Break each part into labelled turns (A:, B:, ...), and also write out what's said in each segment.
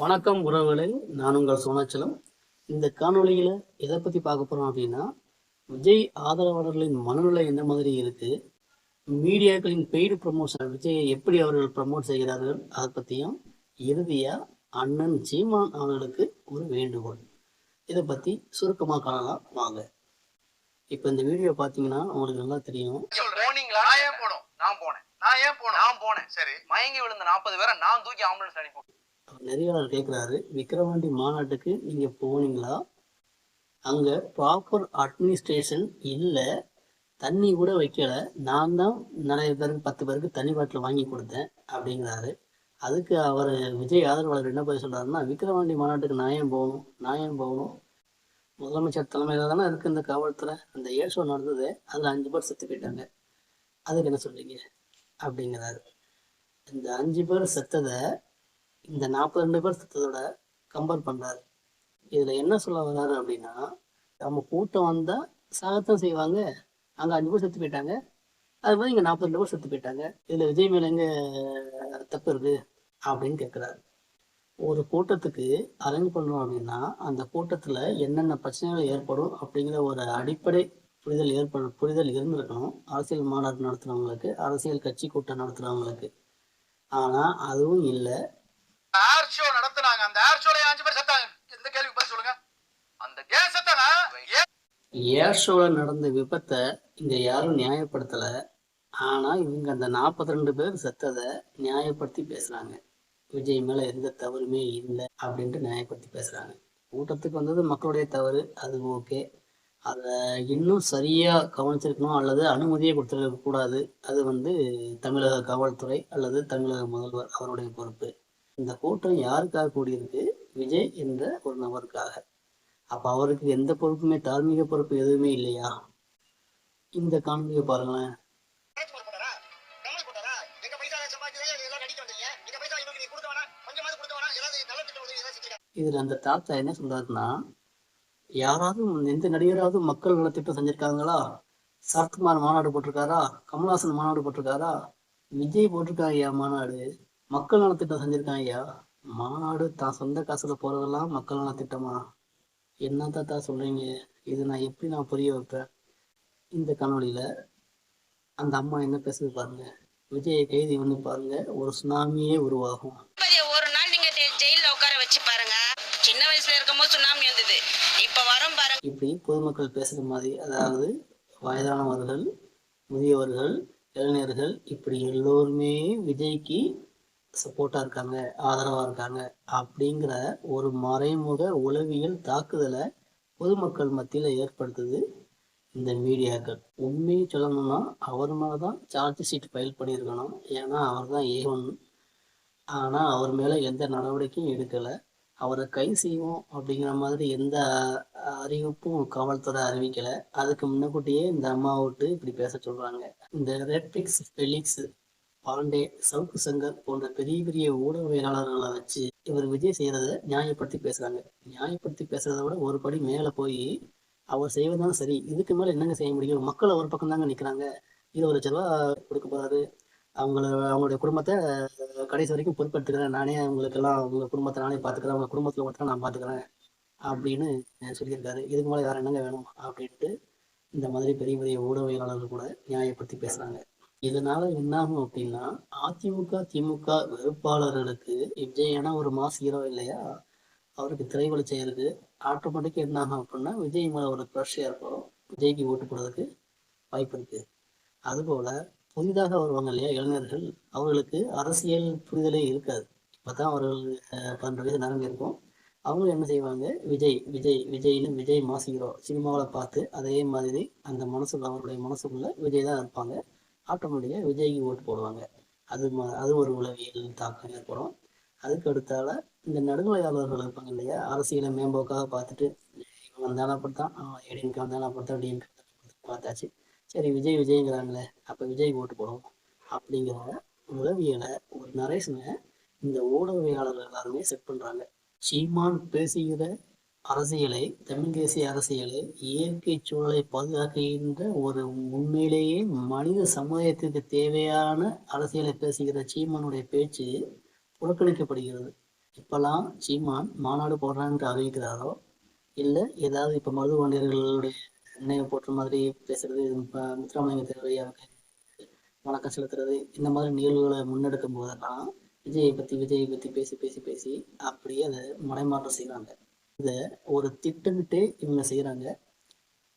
A: வணக்கம் உறவுகளே நான் உங்கள் சோனாச்சலம். இந்த காணொலியில் எதை பற்றி பார்க்க போகிறோம் அப்படின்னா விஜய் ஆதரவாளர்களின் மனநிலை எந்த மாதிரி இருக்கு மீடியாக்களின் பெய்டு ப்ரமோஷன் விஜயை எப்படி அவர்கள் ப்ரமோட் செய்கிறார்கள் அதை பற்றியும் இறுதியாக அண்ணன் சீமான் அவர்களுக்கு ஒரு வேண்டுகோள். இதை பற்றி சுருக்கமாக காணலாம் வாங்க. இப்போ இந்த வீடியோ பார்த்தீங்கன்னா உங்களுக்கு நல்லா தெரியும்.
B: போனீங்களா நான் ஏன் போனோம்? நான் போனேன். நான் ஏன் போனேன் நான் போனேன். சரி. மயங்கி விழுந்த நாற்பது பேரை நான் தூக்கி ஆம்புலன்ஸ் அனுப்பி
A: நெறியாளர் கேட்குறாரு விக்கிரவாண்டி மாநாட்டுக்கு நீங்கள் போனீங்களா? அங்கே ப்ராப்பர் அட்மினிஸ்ட்ரேஷன் இல்லை. தண்ணி கூட வைக்கல. நான் தான் நிறைய பேருக்கு பத்து பேருக்கு தண்ணி பாட்டில் வாங்கி கொடுத்தேன் அப்படிங்கிறாரு. அதுக்கு அவர் விஜய் ஆதரவாளர் என்ன பதில் சொல்கிறாருன்னா விக்கிரவாண்டி மாநாட்டுக்கு நான் போகணும்? நான் போகணும்? முதலமைச்சர் தலைமையில் தானே இருக்குது இந்த காவல்துறை. அந்த ஏர் ஷோ நடந்தது. அதில் அஞ்சு பேர் செத்து போயிட்டாங்க. அதுக்கு என்ன சொல்கிறீங்க அப்படிங்கிறாரு. இந்த அஞ்சு பேர் செத்ததை இந்த நாற்பது ரெண்டு பேர் செத்ததோட கம்பேர் பண்றாரு. இதில் என்ன சொல்ல வர்றாரு அப்படின்னா நம்ம கூட்டம் வந்தால் சாகத்தான் செய்வாங்க. அங்கே அஞ்சு பேர் செத்து போயிட்டாங்க. அது மாதிரி இங்க நாற்பது ரெண்டு பேர் செத்து போயிட்டாங்க. இதுல விஜய் மேல எங்க தப்பு இருக்கு? அப்படின்னு கேட்குறாரு ஒரு கூட்டத்துக்கு அரேஞ்ச் பண்ணணும் அப்படின்னா அந்த கூட்டத்துல என்னென்ன பிரச்சனைகள் ஏற்படும் அப்படிங்கிற ஒரு அடிப்படை புரிதல் ஏற்பட புரிதல் இருந்திருக்கணும். அரசியல் மாநாடு நடத்துகிறவங்களுக்கு அரசியல் கட்சி கூட்டம் நடத்துகிறவங்களுக்கு ஆனால் அதுவும் இல்லை.
B: ஏர் ஷோ நடத்துனாங்க. அந்த ஏர் ஷோல அஞ்சு பேர் செத்தாங்க? இந்த கேள்வி பதில் சொல்லுங்க. அந்த கேஸ் செத்தாங்க.
A: ஏர் ஷோல நடந்த விபத்தை இங்க யாரும் நியாயப்படுத்தல. ஆனா இவங்க அந்த நாற்பத்தி ரெண்டு பேர் செத்ததை நியாயப்படுத்தி பேசுறாங்க. விஜய் மேல எந்த தவறுமே இல்லை அப்படின்ட்டு நியாயப்படுத்தி பேசுறாங்க. கூட்டத்துக்கு வந்தது மக்களுடைய தவறு அது ஓகே. அதை இன்னும் சரியா கவனிச்சிருக்கணும் அல்லது அனுமதியை கொடுத்துருக்க கூடாது. அது வந்து தமிழக காவல்துறை அல்லது தமிழக முதல்வர் அவருடைய பொறுப்பு. இந்த கூட்டம் யாருக்காக கூடியிருக்கு? விஜய் என்ற ஒரு நபருக்காக. அப்ப அவருக்கு எந்த பொறுப்புமே தார்மீக பொறுப்பு எதுவுமே இல்லையா? இந்த காணொலியை பாருங்களேன்.
C: இதில்
A: இதுல அந்த தாத்தா என்ன சொல்றாருன்னா யாராவது எந்த நடிகராவது மக்கள் நலத்திட்டம் செஞ்சிருக்காங்களா? சரத்குமார் மாநாடு போட்டிருக்காரா? கமல்ஹாசன் மாநாடு போட்டிருக்காரா? விஜய் போட்டிருக்காங்க மாநாடு. மக்கள் நலத்திட்டம் செஞ்சிருக்காங்க ஐயா. மாநாடு தான் சொந்த காசுல போறதெல்லாம் மக்கள் நலத்திட்டமா என்ன தாத்தா சொல்றீங்க? இது நான் எப்படி நான் புரிய வைப்பேன்? இந்த காணொளியில அந்த அம்மா என்ன பேசுது பாருங்க. விஜயை கைதி வந்து பாருங்க. ஒரு சுனாமியே உருவாகும்.
D: ஒரு நாள் நீங்க ஜெ- ஜெயில்ல உட்கார வச்சு பாருங்க. சின்ன வயசுல இருக்கும்போது சுனாமி வந்தது. இப்ப வரும் பாருங்க.
A: இப்படி பொதுமக்கள் பேசுற மாதிரி அதாவது வயதானவர்கள் முதியவர்கள் இளைஞர்கள் இப்படி எல்லோருமே விஜய்க்கு சப்போர்ட்டாக இருக்காங்க ஆதரவாக இருக்காங்க அப்படிங்கிற ஒரு மறைமுக உளவியல் தாக்குதலை பொதுமக்கள் மத்தியில் ஏற்படுத்துது இந்த மீடியாக்கள். உண்மையை சொல்லணும்னா அவர் மேலே தான் சார்ஜ் ஷீட் ஃபைல் பண்ணியிருக்கணும். ஏன்னா அவர் தான் ஏ ஆனால் அவர் மேலே எந்த நடவடிக்கையும் எடுக்கலை. அவரை கை செய்வோம் அப்படிங்கிற மாதிரி எந்த அறிவிப்பும் காவல்துறை அறிவிக்கலை. அதுக்கு முன்னக்கூட்டியே இந்த அம்மாவை விட்டு இப்படி பேச சொல்கிறாங்க இந்த ரெட்பிக்ஸ் ஃபெலிக்ஸ் பாண்டே சவுக்கு சங்கர் போன்ற பெரிய பெரிய ஊடகவியலாளர்களை வச்சு இவர் விஜய் செய்யறத நியாயப்படுத்தி பேசுறாங்க. நியாயப்படுத்தி பேசுறத விட ஒரு படி மேல போய் அவர் செய்வதுதான் சரி இதுக்கு மேல என்னங்க செய்ய முடியும்? மக்கள் ஒரு பக்கம் தாங்க நிக்கிறாங்க. இருபது லட்ச ரூபா கொடுக்க போறாரு. அவங்கள அவங்களுடைய குடும்பத்தை கடைசி வரைக்கும் பொறுப்பெடுத்துக்கிறேன் நானே அவங்களுக்கெல்லாம் அவங்க குடும்பத்தை நானே பார்த்துக்கிறேன் அவங்க குடும்பத்தில் ஒருத்தர நான் பார்த்துக்கிறேன் அப்படின்னு சொல்லியிருக்காரு. இதுக்கு மேலே வேற என்னங்க வேணும்? அப்படின்ட்டு இந்த மாதிரி பெரிய பெரிய ஊடகவியலாளர்கள் கூட நியாயப்படுத்தி பேசுறாங்க. இதனால என்ன ஆகும் அப்படின்னா அதிமுக திமுக வெறுப்பாளர்களுக்கு விஜயான ஒரு மாஸ் ஹீரோ இல்லையா? அவருக்கு திரைவெளிச்சம் செய்யறது. ஆட்டோமேட்டிக்காக என்னாகும் அப்படின்னா விஜய் மேலே ஒரு க்ரஷ் இருக்கும். விஜய்க்கு ஓட்டு போடுறதுக்கு வாய்ப்பு இருக்கு. அதுபோல புதிதாக வருவாங்க இல்லையா இளைஞர்கள் அவர்களுக்கு அரசியல் புரிதலே இருக்காது. இப்பதான் அவர்கள் பன்னெண்டு வயசு நிரம்பி இருக்கும். அவங்க என்ன செய்வாங்க? விஜய் விஜய் விஜய்னு விஜய் மாஸ் ஹீரோ சினிமாவில் பார்த்து அதே மாதிரி அந்த மனசுக்குள்ள அவருடைய மனசுக்குள்ள விஜய் தான் இருப்பாங்க. ஆட்டோமேட்டிக்காக விஜய்க்கு ஓட்டு போடுவாங்க. அது ம- அது ஒரு உளவியல் தாக்கம் ஏற்படும். அதுக்கு அடுத்தால இந்த நடுநிலையாளர்கள் இருப்பாங்க இல்லையா? அரசியலை மேம்போக்காக பார்த்துட்டு இவன் வந்தாலும் அப்படித்தான் ஏடிஎம்கே வந்தானா அப்படித்தான் டிஎம்கே பார்த்தாச்சு. சரி விஜய் விஜய்ங்கிறாங்களே அப்போ விஜய் ஓட்டு போடுவோம். அப்படிங்கிற உளவியலை ஒரு நரேஷனை இந்த ஊடகவியலாளர்கள் எல்லாருமே செட் பண்ணுறாங்க சீமான் பேசுகிற அரசியலை தமிழ் தேசிய அரசியலை இயற்கை சூழலை பாதுகாக்கின்ற ஒரு உண்மையிலேயே மனித சமுதாயத்திற்கு தேவையான அரசியலை பேசுகிற சீமானுடைய பேச்சு புறக்கணிக்கப்படுகிறது. இப்போல்லாம் சீமான் மாநாடு போடுறான்ட்டு அறிவிக்கிறாரோ? இல்லை ஏதாவது இப்போ மருதுபாண்டியர்களுடைய நினைவு போற்ற மாதிரி பேசுறது முத்துராமலிங்க தேவரையாவுக்கு வணக்கம் செலுத்துறது இந்த மாதிரி நிகழ்வுகளை முன்னெடுக்கும் போதெல்லாம் விஜயை பற்றி விஜயை பற்றி பேசி பேசி பேசி அப்படியே அதை மடைமாற்றம் செய்கிறாங்க இதை ஒரு திட்டமிட்டே இவங்க செய்கிறாங்க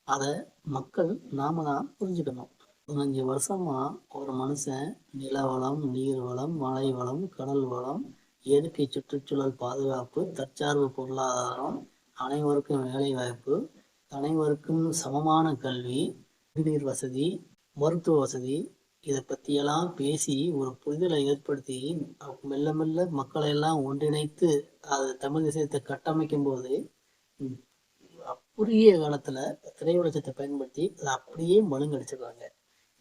A: அதை மக்கள் நாம தான் புரிஞ்சுக்கணும். பதினஞ்சு வருஷமா ஒரு மனுஷன் நில வளம் நீர் வளம் மழை வளம் கடல் வளம் இயற்கை சுற்றுச்சூழல் பாதுகாப்பு தற்சார்பு பொருளாதாரம் அனைவருக்கும் வேலை வாய்ப்பு அனைவருக்கும் சமமான கல்வி குடிநீர் வசதி மருத்துவ வசதி இதை பற்றியெல்லாம் பேசி ஒரு புரிதலை ஏற்படுத்தி மெல்ல மெல்ல மக்களை எல்லாம் ஒன்றிணைத்து அது தமிழ் தேசியத்தை கட்டமைக்கும் போது ம், குறுகிய காலத்துல திரை பயன்படுத்தி அதை அப்படியே மழுங்கடிச்சிடுறாங்க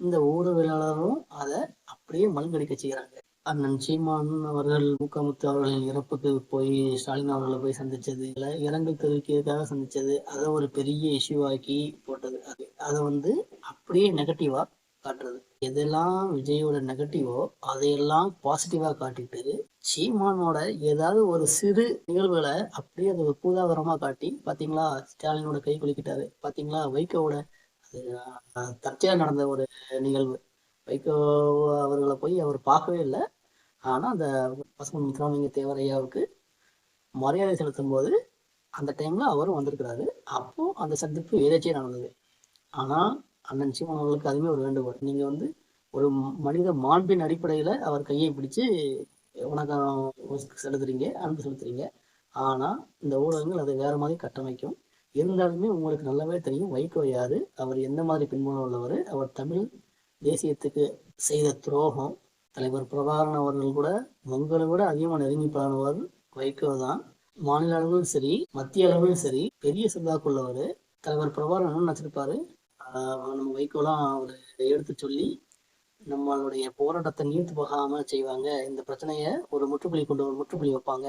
A: இந்த ஊடகவியலாளரும் அதை அப்படியே மழுங்கடிக்க செய்கிறாங்க அண்ணன் சீமான் அவர்கள் மூக்கமுத்து அவர்களின் இறப்புக்கு போய் ஸ்டாலின் அவர்களை போய் சந்திச்சது இல்லை இரங்கல் தெரிவிக்கிறதுக்காக சந்திச்சது அதை ஒரு பெரிய இஷ்யூ ஆக்கி போட்டது. அது அதை வந்து அப்படியே நெகட்டிவா காட்டுறது. எதெல்லாம் விஜயோட நெகட்டிவோ அதையெல்லாம் பாசிட்டிவா காட்டிட்டு சீமானோட ஏதாவது ஒரு சிறு நிகழ்வுகளை அப்படியே அது ஒரு பூதாகரமா காட்டி பாத்தீங்களா ஸ்டாலினோட கை குலுக்கிட்டாரு. பாத்தீங்களா வைகோவோட அது அஹ், நடந்த ஒரு நிகழ்வு. வைகோ அவர்களை போய் அவர் பார்க்கவே இல்லை. ஆனா அந்த பசுமன் முத்துராமலிங்க தேவரையாவுக்கு மரியாதை செலுத்தும் போது அந்த டைம்ல அவரும் வந்திருக்கிறாரு. அப்போ அந்த சந்திப்பு எதேச்சியா நடந்தது. ஆனா அண்ணன் சீமான் அவர்களுக்கு அதுவே ஒரு வேண்டுகோள். நீங்க வந்து ஒரு மனித மாண்பின் அடிப்படையில அவர் கையை பிடிச்சு வணக்கம் செலுத்துறீங்க அன்பு செலுத்துறீங்க. ஆனா இந்த ஊடகங்கள் அதை வேற மாதிரி கட்டமைக்கும். இருந்தாலுமே உங்களுக்கு நல்லாவே தெரியும் வைகோ யாரு அவர் எந்த மாதிரி பின்புலம் உள்ளவர் அவர் தமிழ் தேசியத்துக்கு செய்த துரோகம் தலைவர் பிரபாகரன் அவர்கள் கூட உங்களை விட அதிகமாக நெருங்கி பழகுவர் வைகோ தான். மாநில அளவிலும் சரி மத்திய அளவிலும் சரி பெரிய செல்வாக்குள்ளவர் தலைவர் பிரபாகரன் நினைச்சிருப்பாரு நம்ம வைகோலாம் அவர் எடுத்து சொல்லி நம்மளுடைய போராட்டத்தை நீர்த்து போகாம செய்வாங்க. இந்த பிரச்சனைய ஒரு முற்றுப்புள்ளி கொண்டு ஒரு முற்றுப்புள்ளி வைப்பாங்க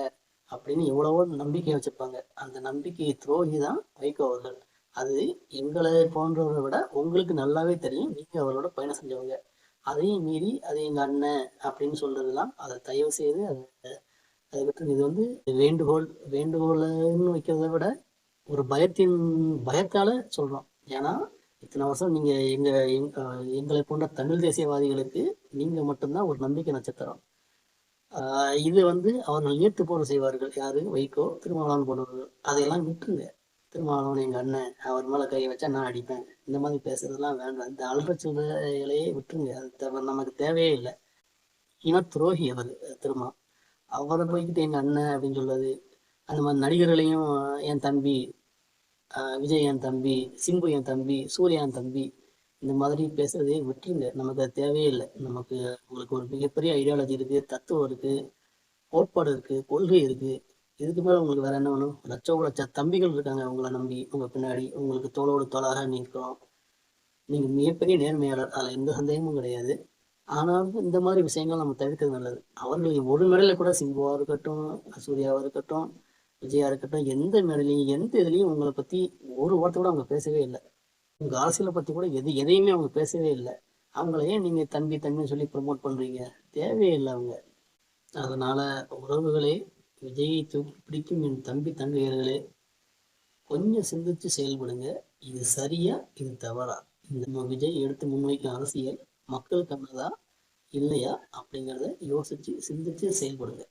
A: அப்படின்னு எவ்வளவோ நம்பிக்கை வச்சிருப்பாங்க. அந்த நம்பிக்கையை துரோகி தான் வைகோ அவர்கள். அது எங்களை போன்றவரை விட உங்களுக்கு நல்லாவே தெரியும். நீங்க அவரோட பயணம் செஞ்சவங்க. அதையும் மீறி அது எங்க அண்ணன் அப்படின்னு சொல்றதெல்லாம் அதை தயவு செய்து அதை அதை விட்டு இது வந்து வேண்டுகோள் வேண்டுகோள்னு வைக்கிறத விட ஒரு பயத்தின் பயத்தால சொல்றோம். ஏன்னா இத்தனை வருஷம் நீங்க எங்க எங்களை போன்ற தமிழ் தேசியவாதிகளுக்கு நீங்க மட்டும்தான் ஒரு நம்பிக்கை நட்சத்திரம். இது வந்து அவர்கள் ஏற்று போல செய்வார்கள். யாரு? வைகோ திருமாவளவன் போனவர்கள் அதையெல்லாம் விட்டுருங்க. திருமாவளவன் எங்க அண்ணன். அவர் மேல கையை வச்சா நான் அடிப்பேன். இந்த மாதிரி பேசுறதெல்லாம் வேண்டாம். இந்த அல்ற விட்டுருங்க. அது நமக்கு தேவையே இல்லை. இன துரோகி அவர் திருமா. அவரை போய்கிட்டு எங்க அண்ணன் அப்படின்னு சொல்றது அந்த மாதிரி நடிகர்களையும் என் தம்பி விஜய் என் தம்பி சிம்பு என் தம்பி சூர்யா என் தம்பி இந்த மாதிரி பேசுறதே விட்டுருங்க. நமக்கு அது தேவையே இல்லை. நமக்கு உங்களுக்கு ஒரு மிகப்பெரிய ஐடியாலஜி இருக்கு தத்துவம் இருக்கு கோட்பாடு இருக்கு கொள்கை இருக்கு. இதுக்கு மேலே உங்களுக்கு வேற என்ன வேணும்? லட்ச லட்ச தம்பிகள் இருக்காங்க உங்களை நம்பி உங்க பின்னாடி. உங்களுக்கு தோளோடு தோளாக நிற்கிறோம். நீங்க மிகப்பெரிய நேர்மையாளர். அதுல எந்த சந்தேகமும் கிடையாது. ஆனாலும் இந்த மாதிரி விஷயங்கள் நம்ம தவிர்க்கிறது நல்லது. அவர்கள் ஒரு மேடையில கூட சிம்புவா இருக்கட்டும் சூர்யாவா இருக்கட்டும் விஜயா இருக்கட்டும் எந்த மேடையிலையும் எந்த இதுலையும் உங்களை பத்தி ஒரு வார்த்தை கூட அவங்க பேசவே இல்லை. உங்க அரசியலை பத்தி கூட எது எதையுமே அவங்க பேசவே இல்லை. அவங்கள ஏன் நீங்க தம்பி தம்பின்னு சொல்லி ப்ரமோட் பண்றீங்க? தேவையே இல்லை அவங்க. அதனால உறவுகளே விஜயை தூக்கி பிடிக்கும் என் தம்பி தங்கையர்களே கொஞ்சம் சிந்திச்சு செயல்படுங்க. இது சரியா இது தவறா? இந்த நம்ம விஜய் எடுத்து முன்வைக்கும் அரசியல் மக்களுக்கானதா இல்லையா? அப்படிங்கிறத யோசிச்சு சிந்திச்சு செயல்படுங்க.